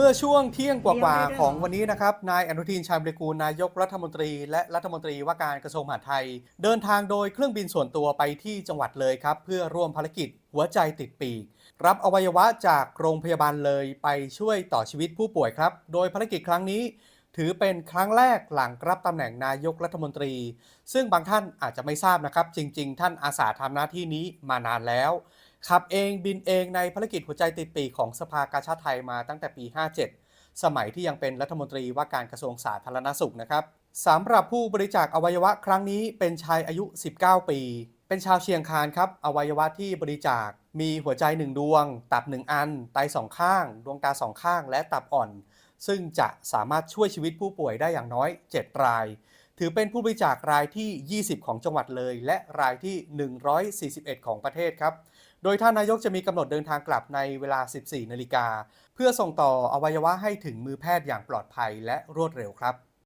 เมื่อช่วงเที่ยงกว่าๆของวันนี้นะครับ นายอนุทินชาญวิรกูลนายกรัฐมนตรี และรัฐมนตรีว่าการกระทรวงมหาดไทย เดินทางโดยเครื่องบินส่วนตัวไปที่จังหวัดเลยครับ เพื่อร่วมภารกิจหัวใจติดปีก รับอวัยวะจากโรงพยาบาลเลยไปช่วยต่อชีวิตผู้ป่วยครับ โดยภารกิจครั้งนี้ ถือเป็นครั้งแรกหลังรับตำแหน่งนายกรัฐมนตรี ซึ่งบางท่านอาจจะไม่ทราบนะครับ จริง ๆ ท่านอาสาทำหน้าที่นี้มานานแล้ว ขับเองบินเองในภารกิจหัวใจติดปีกของสภากาชาดไทยมาตั้งแต่ปี 57 สมัยที่ยังเป็นรัฐมนตรีว่าการกระทรวงสาธารณสุขนะครับสำหรับผู้บริจาคอวัยวะครั้งนี้เป็นชายอายุ 19 ปี เป็นชาวเชียงคานครับอวัยวะที่บริจาคมีหัวใจหนึ่งดวง ตับหนึ่งอัน ไตสองข้าง ดวงตาสองข้าง และตับอ่อน ซึ่งจะสามารถช่วยชีวิตผู้ป่วยได้อย่างน้อย 7 ราย ถือเป็นผู้บริจาครายที่ 20 ของจังหวัดเลย และรายที่ 141 ของประเทศครับ โดยท่านนายกจะมีกำหนดเดินทางกลับในเวลา 14 นาฬิกา เพื่อส่งต่ออวัยวะให้ถึงมือแพทย์อย่างปลอดภัยและรวดเร็วครับ